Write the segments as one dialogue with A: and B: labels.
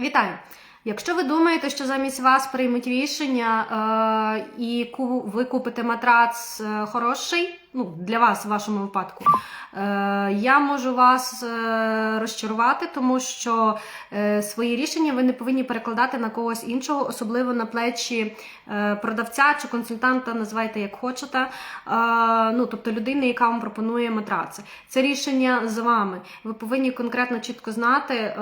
A: Вітаю! Якщо ви думаєте, що замість вас приймуть рішення е, і ви купите матрац е, хороший, ну для вас в вашому випадку, е, я можу вас е, розчарувати, тому що е, свої рішення ви не повинні перекладати на когось іншого, особливо на плечі е, продавця чи консультанта, називайте як хочете. Е, ну тобто людини, яка вам пропонує матраци. Це рішення з вами. Ви повинні конкретно чітко знати, е,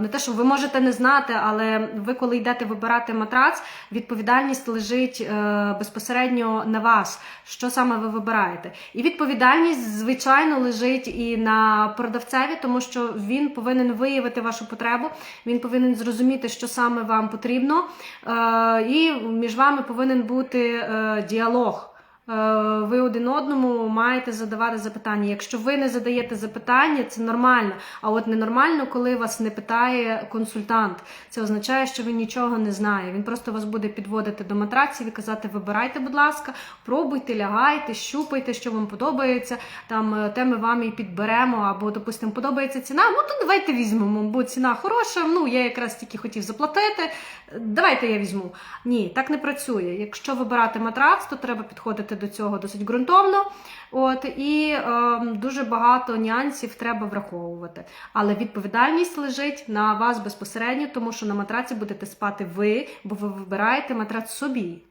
A: не те, що ви можете не знати, але ви, коли йдете вибирати матрац, відповідальність лежить е, безпосередньо на вас, що саме ви вибираєте. І відповідальність, звичайно, лежить і на продавцеві, тому що він повинен виявити вашу потребу, він повинен зрозуміти, що саме вам потрібно, е, і між вами повинен бути е, діалог. Е, Ви один одному маєте задавати запитання. Якщо ви не задаєте запитання, це нормально. А от ненормально, коли вас не питає консультант. Це означає, що він нічого не знає. Він просто вас буде підводити до матраців і казати: вибирайте, будь ласка, пробуйте, лягайте, щупайте, що вам подобається. Там е, те ми вам і підберемо, або, допустимо, подобається ціна. Ну то давайте візьмемо, бо ціна хороша. Ну я якраз тільки хотів заплатити. Давайте я візьму. Ні, так не працює. Якщо вибирати матрац, то треба до цього досить ґрунтовно. От і е, дуже багато нюансів треба враховувати. Але відповідальність лежить на вас безпосередньо, тому що на матраці будете спати ви, бо ви вибираєте матрац собі.